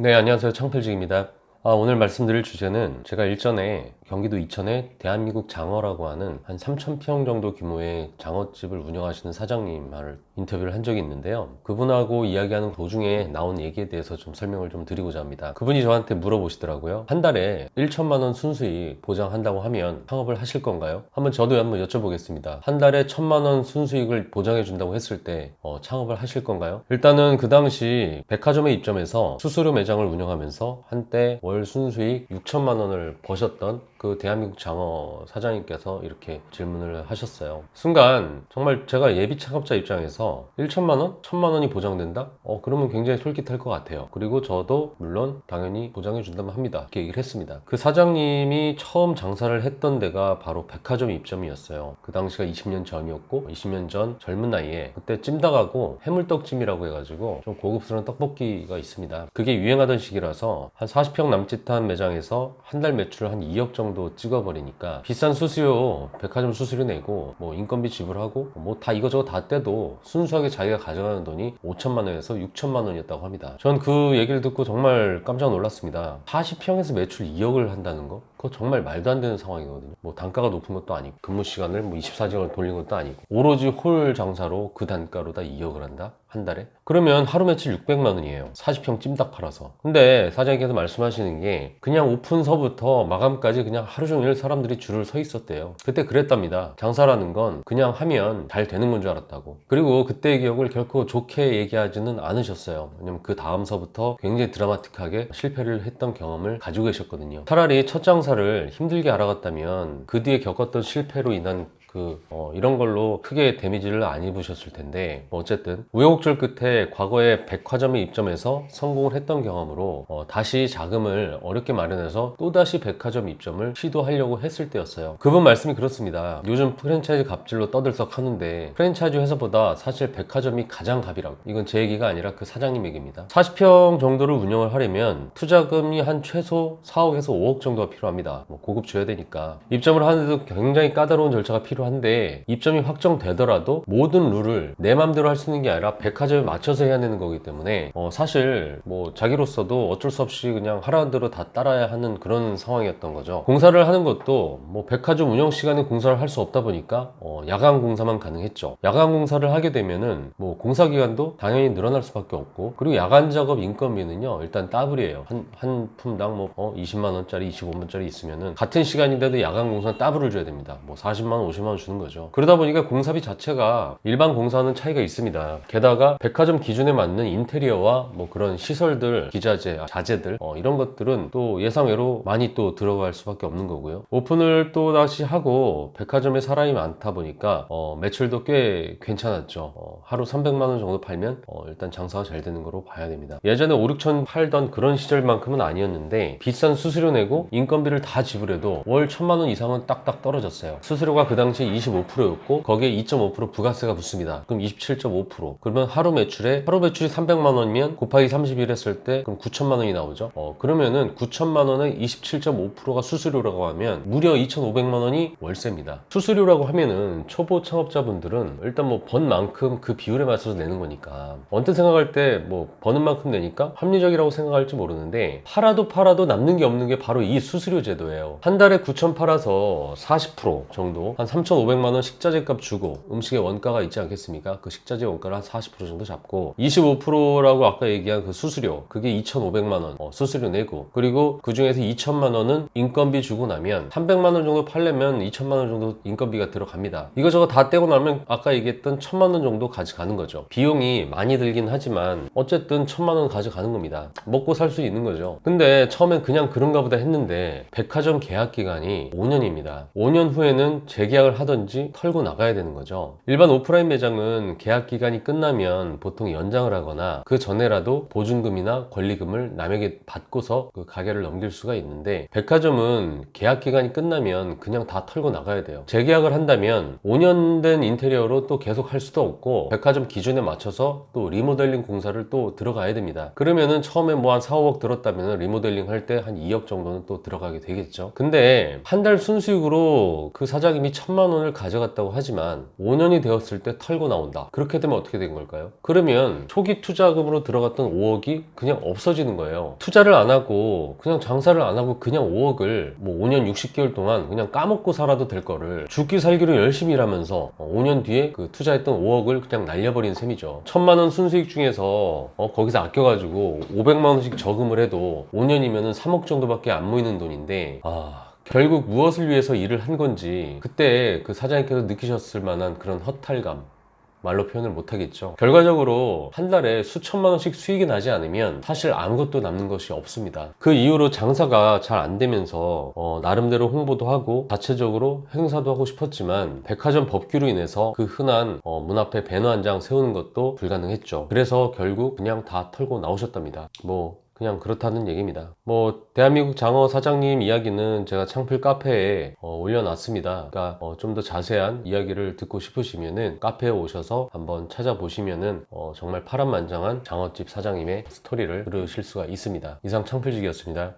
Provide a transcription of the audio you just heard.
네, 안녕하세요. 창필직입니다. 아, 오늘 말씀드릴 주제는 제가 일전에 경기도 이천에 대한민국 장어라고 하는 한 3,000평 정도 규모의 장어집을 운영하시는 사장님을 인터뷰를 한 적이 있는데요. 그분하고 이야기하는 도중에 나온 얘기에 대해서 좀 설명을 좀 드리고자 합니다. 그분이 저한테 물어보시더라고요. 한 달에 1천만 원 순수익 보장한다고 하면 창업을 하실 건가요? 한번 저도 한번 여쭤보겠습니다. 한 달에 1천만 원 순수익을 보장해 준다고 했을 때 어, 창업을 하실 건가요? 일단은 그 당시 백화점의 입점에서 수수료 매장을 운영하면서 한때 월 순수익 6천만 원을 버셨던 그 대한민국 장어 사장님께서 이렇게 질문을 하셨어요. 순간 정말 제가 예비 창업자 입장에서 1천만 원, 1천만 원이 보장된다? 어 그러면 굉장히 솔깃할 것 같아요. 그리고 저도 물론 당연히 보장해 준다면 합니다. 이렇게 얘기를 했습니다. 그 사장님이 처음 장사를 했던 데가 바로 백화점 입점이었어요. 그 당시가 20년 전이었고 20년 전 젊은 나이에 그때 찜닭하고 해물떡찜이라고 해가지고 좀 고급스러운 떡볶이가 있습니다. 그게 유행하던 시기라서 한 40평 남 짓한 매장에서 한 달 매출 한 2억 정도 찍어버리니까 비싼 수수료 백화점 수수료 내고 뭐 인건비 지불하고 뭐 다 이거저거 다 떼도 순수하게 자기가 가져가는 돈이 5천만 원에서 6천만 원이었다고 합니다. 전 그 얘기를 듣고 정말 깜짝 놀랐습니다. 40평에서 매출 2억을 한다는 거? 그거 정말 말도 안 되는 상황이거든요. 뭐 단가가 높은 것도 아니고 근무 시간을 뭐 24시간 돌린 것도 아니고 오로지 홀 장사로 그 단가로 다 2억을 한다? 한 달에? 그러면 하루 매출 600만 원이에요. 40평 찜닭 팔아서. 근데 사장님께서 말씀하시는 게 그냥 오픈서부터 마감까지 그냥 하루 종일 사람들이 줄을 서 있었대요. 그때 그랬답니다. 장사라는 건 그냥 하면 잘 되는 건 줄 알았다고. 그리고 그때의 기억을 결코 좋게 얘기하지는 않으셨어요. 왜냐면 그 다음서부터 굉장히 드라마틱하게 실패를 했던 경험을 가지고 계셨거든요. 차라리 첫 장사 를 힘들게 알아갔다면 그 뒤에 겪었던 실패로 인한 그 어, 이런 걸로 크게 데미지를 안 입으셨을 텐데 뭐 어쨌든 우여곡절 끝에 과거에 백화점에 입점해서 성공을 했던 경험으로 어, 다시 자금을 어렵게 마련해서 또다시 백화점 입점을 시도하려고 했을 때였어요. 그분 말씀이 그렇습니다. 요즘 프랜차이즈 갑질로 떠들썩 하는데 프랜차이즈 회사보다 사실 백화점이 가장 갑이라고. 이건 제 얘기가 아니라 그 사장님 얘기입니다. 40평 정도를 운영을 하려면 투자금이 한 최소 4억에서 5억 정도가 필요합니다. 뭐 고급 줘야 되니까. 입점을 하는데도 굉장히 까다로운 절차가 필요한데 입점이 확정되더라도 모든 룰을 내 맘대로 할 수 있는 게 아니라 백화점에 맞춰서 해야 되는 거기 때문에 어, 사실 뭐 자기로서도 어쩔 수 없이 그냥 하라는 대로 다 따라야 하는 그런 상황이었던 거죠. 공사를 하는 것도 뭐 백화점 운영 시간에 공사를 할 수 없다 보니까 어, 야간 공사만 가능했죠. 야간 공사를 하게 되면은 뭐 공사 기간도 당연히 늘어날 수밖에 없고 그리고 야간 작업 인건비는요 일단 따블이에요. 한, 한 품당 뭐 어, 20만 원짜리, 25만 원짜리 있으면은 같은 시간인데도 야간 공사는 따블을 줘야 됩니다. 뭐 40만 원, 50만 원 주는 거죠. 그러다 보니까 공사비 자체가 일반 공사는 차이가 있습니다. 게다가 백화점 기준에 맞는 인테리어와 뭐 그런 시설들, 기자재, 자재들 어, 이런 것들은 또 예상외로 많이 또 들어갈 수밖에 없는 거고요. 오픈을 또 다시 하고 백화점에 사람이 많다 보니까 어, 매출도 꽤 괜찮았죠. 어, 하루 300만 원 정도 팔면 어, 일단 장사가 잘 되는 거로 봐야 됩니다. 예전에 5, 6천 팔던 그런 시절만큼은 아니었는데 비싼 수수료 내고 인건비를 다 지불해도 월 1000만 원 이상은 딱딱 떨어졌어요. 수수료가 그 당시 25%였고 거기에 2.5% 부가세가 붙습니다. 그럼 27.5% 그러면 하루 매출에 하루 매출이 300만 원이면 곱하기 30일 했을 때 그럼 9천만 원이 나오죠. 어, 그러면은 9천만 원의 27.5%가 수수료라고 하면 무려 2,500만 원이 월세입니다. 수수료라고 하면은 초보 창업자분들은 일단 뭐 번 만큼 그 비율에 맞춰서 내는 거니까 언뜻 생각할 때 뭐 버는 만큼 내니까 합리적이라고 생각할지 모르는데 팔아도 팔아도 남는 게 없는 게 바로 이 수수료 제도예요. 한 달에 9천 팔아서 40% 정도 한 3,500만 원 식자재 값 주고 음식의 원가가 있지 않겠습니까? 그 식자재 원가를 한 40% 정도 잡고 25%라고 아까 얘기한 그 수수료 그게 2,500만 원 어, 수수료 내고 그리고 그 중에서 2천만 원은 인건비 주고 나면 300만 원 정도 팔려면 2천만 원 정도 인건비가 들어갑니다. 이거저거 다 떼고 나면 아까 얘기했던 1천만 원 정도 가져가는 거죠. 비용이 많이 들긴 하지만 어쨌든 1천만 원 가져가는 겁니다. 먹고 살 수 있는 거죠. 근데 처음엔 그냥 그런가 보다 했는데 백화점 계약 기간이 5년입니다. 5년 후에는 재계약을 하든지 털고 나가야 되는 거죠. 일반 오프라인 매장은 계약 기간이 끝나면 보통 연장을 하거나 그 전에라도 보증금이나 권리금을 남에게 받고서 그 가게를 넘길 수가 있는데 백화점은 계약 기간이 끝나면 그냥 다 털고 나가야 돼요. 재계약을 한다면 5년 된 인테리어로 또 계속 할 수도 없고 백화점 기준에 맞춰서 또 리모델링 공사를 또 들어가야 됩니다. 그러면은 처음에 뭐 한 4, 5억 들었다면 리모델링 할 때 한 2억 정도는 또 들어가게 되겠죠. 근데 한 달 순수익으로 그 사장님이 천만 천만 원을 가져갔다고 하지만 5년이 되었을 때 털고 나온다. 그렇게 되면 어떻게 된 걸까요? 그러면 초기 투자금으로 들어갔던 5억이 그냥 없어지는 거예요. 투자를 안 하고 그냥 장사를 안 하고 그냥 5억을 뭐 5년 60개월 동안 그냥 까먹고 살아도 될 거를 죽기 살기로 열심히 일하면서 5년 뒤에 그 투자했던 5억을 그냥 날려버린 셈이죠. 천만 원 순수익 중에서 어, 거기서 아껴가지고 500만 원씩 저금을 해도 5년이면은 3억 정도밖에 안 모이는 돈인데 아 결국 무엇을 위해서 일을 한 건지 그때 그 사장님께서 느끼셨을 만한 그런 허탈감 말로 표현을 못하겠죠. 결과적으로 한 달에 수천만 원씩 수익이 나지 않으면 사실 아무것도 남는 것이 없습니다. 그 이후로 장사가 잘 안 되면서 어, 나름대로 홍보도 하고 자체적으로 행사도 하고 싶었지만 백화점 법규로 인해서 그 흔한 어, 문 앞에 배너 한 장 세우는 것도 불가능했죠. 그래서 결국 그냥 다 털고 나오셨답니다. 뭐 그냥 그렇다는 얘기입니다. 뭐 대한민국 장어 사장님 이야기는 제가 창필 카페에 어, 올려놨습니다. 그러니까 좀더 자세한 이야기를 듣고 싶으시면은 카페에 오셔서 한번 찾아보시면은 어, 정말 파란만장한 장어집 사장님의 스토리를 들으실 수가 있습니다. 이상 창필직이었습니다.